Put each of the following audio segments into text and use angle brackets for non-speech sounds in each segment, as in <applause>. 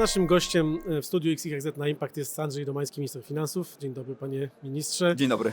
Naszym gościem w studiu XYZ na Impact jest Andrzej Domański, minister finansów. Dzień dobry panie ministrze. Dzień dobry.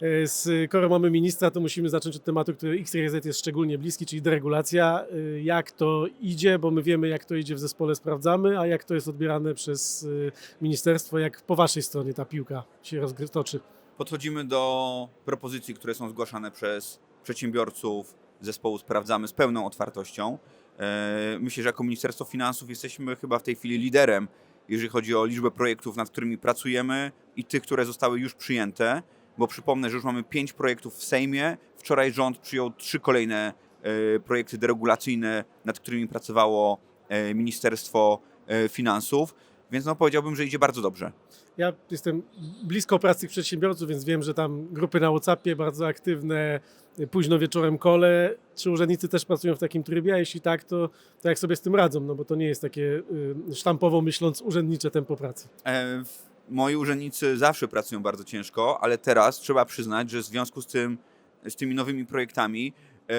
E, Skoro mamy ministra, to musimy zacząć od tematu, który XYZ jest szczególnie bliski, czyli deregulacja. E, Jak to idzie, bo my wiemy jak to idzie w zespole, sprawdzamy, a jak to jest odbierane przez e, ministerstwo, jak po waszej stronie ta piłka się rozgry- toczy. Podchodzimy do propozycji, które są zgłaszane przez przedsiębiorców zespołu Sprawdzamy z pełną otwartością. E, Myślę, że jako Ministerstwo Finansów jesteśmy chyba w tej chwili liderem, jeżeli chodzi o liczbę projektów, nad którymi pracujemy i tych, które zostały już przyjęte, bo przypomnę, że już mamy pięć projektów w Sejmie. Wczoraj rząd przyjął trzy kolejne e, projekty deregulacyjne, nad którymi pracowało e, Ministerstwo Finansów, więc no powiedziałbym, że idzie bardzo dobrze. Ja jestem blisko pracy przedsiębiorców, więc wiem, że tam grupy na WhatsAppie bardzo aktywne, późno wieczorem kole. Czy urzędnicy też pracują w takim trybie? A jeśli tak, to, to jak sobie z tym radzą? No bo to nie jest takie y, sztampowo myśląc urzędnicze tempo pracy. E, Moi urzędnicy zawsze pracują bardzo ciężko, ale teraz trzeba przyznać, że w związku z tym, z tymi nowymi projektami e,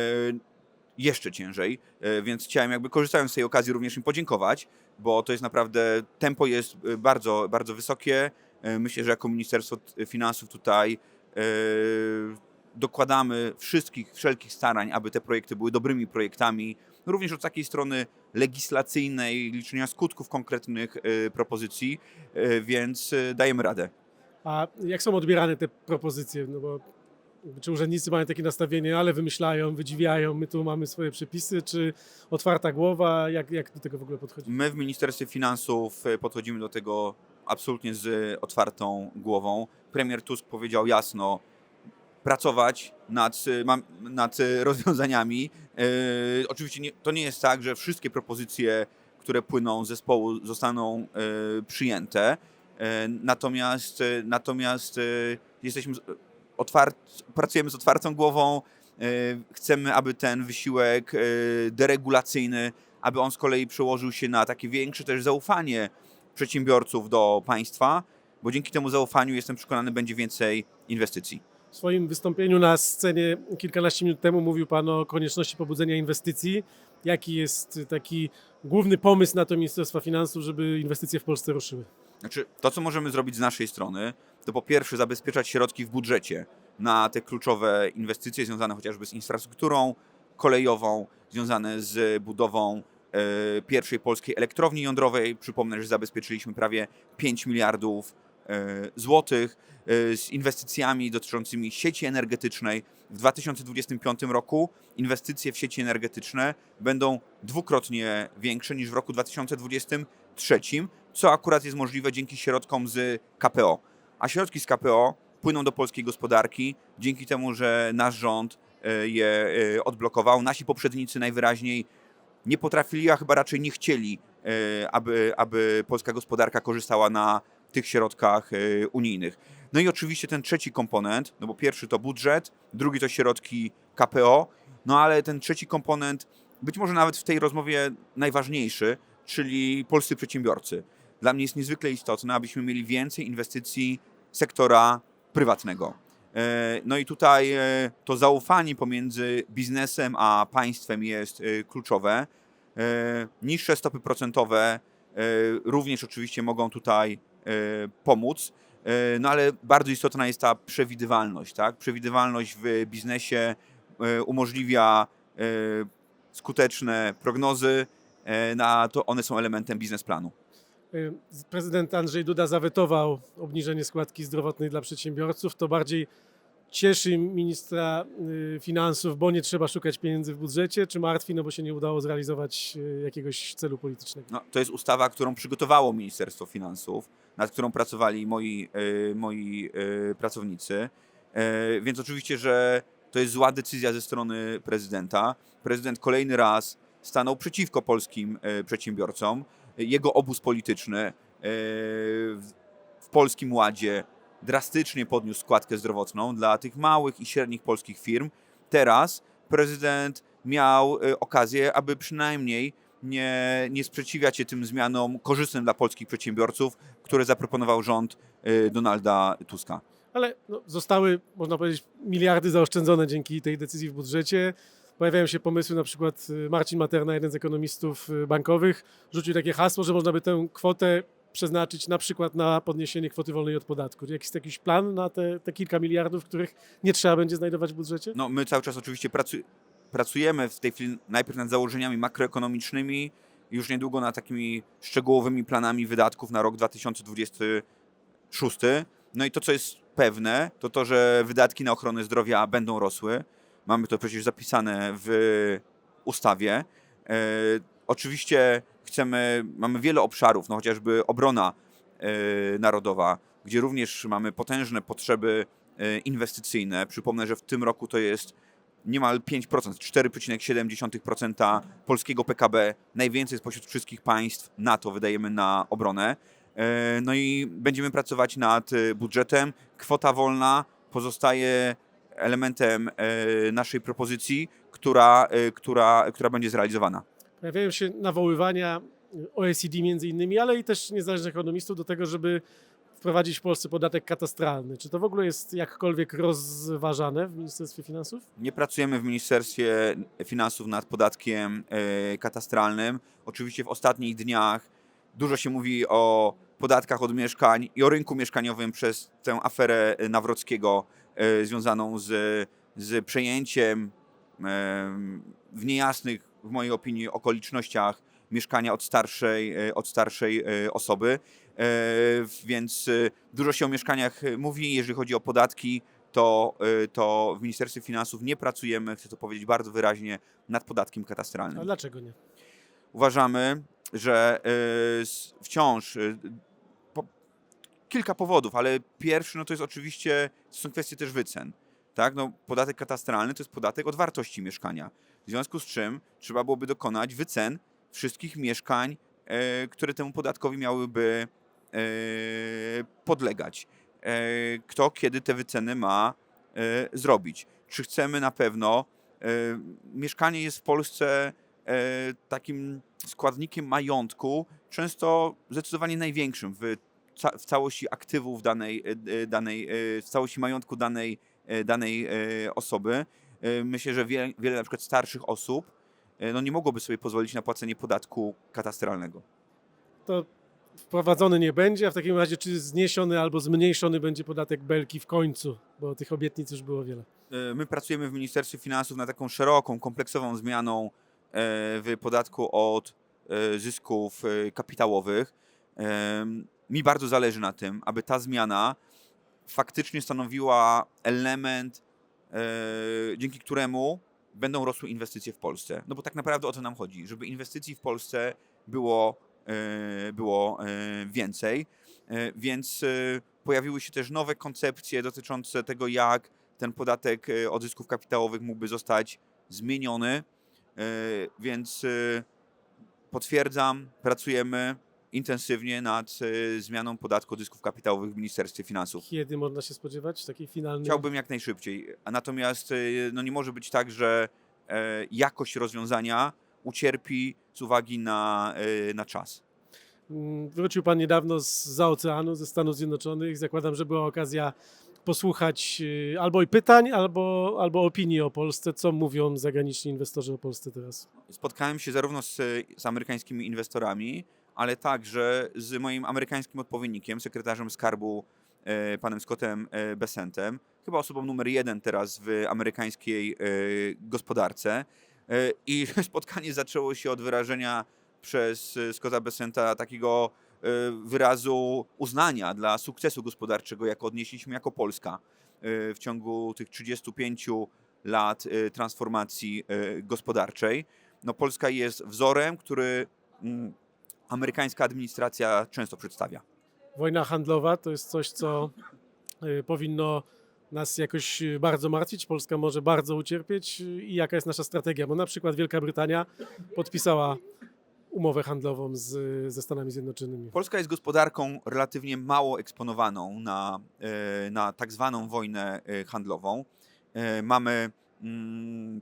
jeszcze ciężej, e, więc chciałem jakby korzystając z tej okazji również im podziękować, bo to jest naprawdę, tempo jest e, bardzo, bardzo wysokie. E, Myślę, że jako Ministerstwo Finansów tutaj e, dokładamy wszystkich, wszelkich starań, aby te projekty były dobrymi projektami, również od takiej strony legislacyjnej, liczenia skutków konkretnych propozycji, więc dajemy radę. A jak są odbierane te propozycje? No bo czy urzędnicy mają takie nastawienie, ale wymyślają, wydziwiają, my tu mamy swoje przepisy, czy otwarta głowa? Jak, jak do tego w ogóle podchodzi? My w Ministerstwie Finansów e, podchodzimy do tego absolutnie z otwartą głową. Premier Tusk powiedział jasno, pracować nad, e, nad rozwiązaniami. E, Oczywiście nie, to nie jest tak, że wszystkie propozycje, które płyną z zespołu zostaną przyjęte. Natomiast, natomiast jesteśmy pracujemy z otwartą głową. E, Chcemy, aby ten wysiłek e, deregulacyjny aby on z kolei przełożył się na takie większe też zaufanie przedsiębiorców do państwa, bo dzięki temu zaufaniu jestem przekonany będzie więcej inwestycji. W swoim wystąpieniu na scenie kilkanaście minut temu mówił Pan o konieczności pobudzenia inwestycji. Jaki jest taki główny pomysł na to Ministerstwa Finansów, żeby inwestycje w Polsce ruszyły? Znaczy, to co możemy zrobić z naszej strony, to po pierwsze zabezpieczać środki w budżecie na te kluczowe inwestycje związane chociażby z infrastrukturą kolejową, związane z budową e, pierwszej polskiej elektrowni jądrowej. Przypomnę, że zabezpieczyliśmy prawie 5 miliardów e, złotych e, z inwestycjami dotyczącymi sieci energetycznej. W 2025 roku inwestycje w sieci energetyczne będą dwukrotnie większe niż w roku 2023, co akurat jest możliwe dzięki środkom z KPO. A środki z KPO płyną do polskiej gospodarki dzięki temu, że nasz rząd e, je e, odblokował. Nasi poprzednicy najwyraźniej nie potrafili, a chyba raczej nie chcieli, e, aby, aby polska gospodarka korzystała na tych środkach unijnych. No i oczywiście ten trzeci komponent, no bo pierwszy to budżet, drugi to środki KPO, no ale ten trzeci komponent, być może nawet w tej rozmowie najważniejszy, czyli polscy przedsiębiorcy. Dla mnie jest niezwykle istotne, abyśmy mieli więcej inwestycji sektora prywatnego. E, No i tutaj e, to zaufanie pomiędzy biznesem a państwem jest e, kluczowe. Niższe stopy procentowe również oczywiście mogą tutaj pomóc, no ale bardzo istotna jest ta przewidywalność. Tak? Przewidywalność w biznesie umożliwia skuteczne prognozy, na to one są elementem biznesplanu. Y, Prezydent Andrzej Duda zawetował obniżenie składki zdrowotnej dla przedsiębiorców. To bardziej cieszy ministra y, finansów, bo nie trzeba szukać pieniędzy w budżecie, czy martwi, no bo się nie udało zrealizować y, jakiegoś celu politycznego? No, to jest ustawa, którą przygotowało Ministerstwo Finansów, nad którą pracowali moi, moi pracownicy. Więc oczywiście, że to jest zła decyzja ze strony prezydenta. Prezydent kolejny raz stanął przeciwko polskim e, przedsiębiorcom. Jego obóz polityczny e, w, Polskim Ładzie drastycznie podniósł składkę zdrowotną dla tych małych i średnich polskich firm. Teraz prezydent miał e, okazję, aby przynajmniej nie, nie sprzeciwiać się tym zmianom korzystnym dla polskich przedsiębiorców, które zaproponował rząd Donalda Tuska. Ale no, zostały, można powiedzieć, miliardy zaoszczędzone dzięki tej decyzji w budżecie. Pojawiają się pomysły, na przykład y, Marcin Materna, jeden z ekonomistów y, bankowych, rzucił takie hasło, że można by tę kwotę przeznaczyć na przykład na podniesienie kwoty wolnej od podatku. Jest jakiś plan na te, te kilka miliardów, których nie trzeba będzie znajdować w budżecie? No, my cały czas oczywiście pracu pracujemy w tej chwili najpierw nad założeniami makroekonomicznymi, już niedługo nad takimi szczegółowymi planami wydatków na rok 2026. No i to, co jest pewne, to to, że wydatki na ochronę zdrowia będą rosły. Mamy to przecież zapisane w ustawie. E, oczywiście chcemy, mamy wiele obszarów, no chociażby obrona e, narodowa, gdzie również mamy potężne potrzeby e, inwestycyjne. Przypomnę, że w tym roku to jest niemal 5%, 4,7% polskiego PKB. Najwięcej spośród wszystkich państw NATO wydajemy na obronę. E, No i będziemy pracować nad budżetem. Kwota wolna pozostaje elementem e, naszej propozycji, która, e, która, która będzie zrealizowana. Pojawiają się nawoływania OECD między innymi, ale i też niezależnych ekonomistów do tego, żeby wprowadzić w Polsce podatek katastralny. Czy to w ogóle jest jakkolwiek rozważane w Ministerstwie Finansów? Nie pracujemy w Ministerstwie Finansów nad podatkiem e, katastralnym. Oczywiście w ostatnich dniach dużo się mówi o podatkach od mieszkań i o rynku mieszkaniowym przez tę aferę Nawrockiego związaną z, z przejęciem em, w niejasnych, w mojej opinii, okolicznościach mieszkania od starszej, e, od starszej e, osoby. E, Więc e, dużo się o mieszkaniach e, mówi. Jeżeli chodzi o podatki, to, e, to w Ministerstwie Finansów nie pracujemy, chcę to powiedzieć bardzo wyraźnie, nad podatkiem A katastralnym. dlaczego nie? Uważamy, że e, wciąż e, kilka powodów, ale pierwszy no to jest oczywiście to są kwestie też wycen. Tak? No, podatek katastralny to jest podatek od wartości mieszkania. W związku z czym trzeba byłoby dokonać wycen wszystkich mieszkań, e, które temu podatkowi miałyby e, podlegać. E, kto kiedy te wyceny ma e, zrobić? Czy chcemy na pewno? E, mieszkanie jest w Polsce e, takim składnikiem majątku, często zdecydowanie największym w, w całości aktywów danej, e, e, danej e, w całości majątku danej, danej osoby. Myślę, że wiele, wiele na przykład starszych osób no nie mogłoby sobie pozwolić na płacenie podatku katastralnego. To wprowadzony nie będzie, a w takim razie czy zniesiony albo zmniejszony będzie podatek Belki w końcu, bo tych obietnic już było wiele. My pracujemy w Ministerstwie Finansów nad taką szeroką, kompleksową zmianą w podatku od zysków kapitałowych. Mi bardzo zależy na tym, aby ta zmiana faktycznie stanowiła element, e, dzięki któremu będą rosły inwestycje w Polsce. No bo tak naprawdę o to nam chodzi, żeby inwestycji w Polsce było, e, było e, więcej. Więc pojawiły się też nowe koncepcje dotyczące tego, jak ten podatek od zysków kapitałowych mógłby zostać zmieniony. Więc potwierdzam, pracujemy intensywnie nad e, zmianą podatku od zysków kapitałowych w Ministerstwie Finansów. Kiedy można się spodziewać takiej finalnej? Chciałbym jak najszybciej. Natomiast e, no nie może być tak, że e, jakość rozwiązania ucierpi z uwagi na, na czas. Mm, Wrócił Pan niedawno z za oceanu, ze Stanów Zjednoczonych. Zakładam, że była okazja posłuchać albo i pytań, albo, albo opinii o Polsce, co mówią zagraniczni inwestorzy o Polsce teraz. Spotkałem się zarówno z, z amerykańskimi inwestorami, ale także z moim amerykańskim odpowiednikiem, sekretarzem skarbu, e, panem Scottem e, Besentem, chyba osobą numer jeden teraz w amerykańskiej e, gospodarce. I <laughs> spotkanie zaczęło się od wyrażenia przez Scotta Besenta takiego wyrazu uznania dla sukcesu gospodarczego, jako odnieśliśmy jako Polska w ciągu tych 35 lat transformacji gospodarczej. No, Polska jest wzorem, który mm, amerykańska administracja często przedstawia. Wojna handlowa to jest coś, co y, powinno nas jakoś y, bardzo martwić. Polska może bardzo ucierpieć. y, I jaka jest nasza strategia? Bo na przykład Wielka Brytania podpisała umowę handlową z, ze Stanami Zjednoczonymi. Polska jest gospodarką relatywnie mało eksponowaną na, na tak zwaną wojnę handlową. Mamy mm,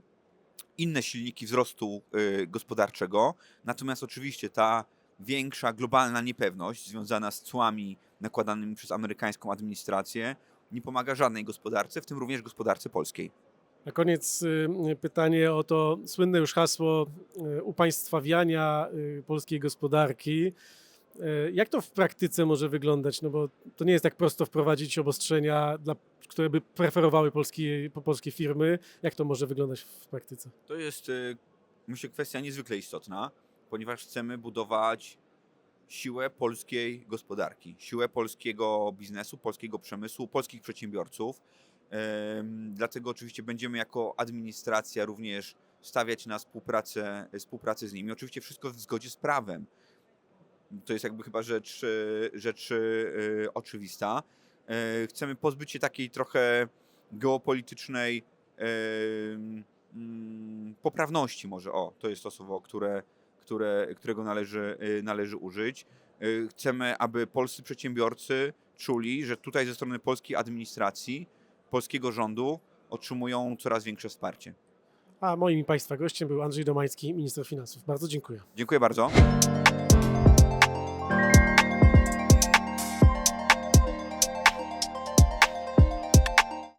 inne silniki wzrostu gospodarczego, natomiast oczywiście ta większa globalna niepewność związana z cłami nakładanymi przez amerykańską administrację nie pomaga żadnej gospodarce, w tym również gospodarce polskiej. Na koniec y, pytanie o to słynne już hasło y, upaństwawiania y, polskiej gospodarki. Jak to w praktyce może wyglądać? No bo to nie jest tak prosto wprowadzić obostrzenia, dla, które by preferowały polskie, po- polskie firmy. Jak to może wyglądać w praktyce? To jest, myślę, kwestia niezwykle istotna, ponieważ chcemy budować siłę polskiej gospodarki, siłę polskiego biznesu, polskiego przemysłu, polskich przedsiębiorców. Dlatego oczywiście będziemy jako administracja również stawiać na współpracę, współpracę z nimi. Oczywiście wszystko w zgodzie z prawem. To jest jakby chyba rzecz, y, rzecz y, oczywista. E, Chcemy pozbyć się takiej trochę geopolitycznej mm, poprawności może, o, to jest to słowo, które, które, którego należy, y, należy użyć. Y, Chcemy, aby polscy przedsiębiorcy czuli, że tutaj ze strony polskiej administracji, polskiego rządu otrzymują coraz większe wsparcie. A moim i Państwa gościem był Andrzej Domański, minister finansów. Bardzo dziękuję. Dziękuję bardzo.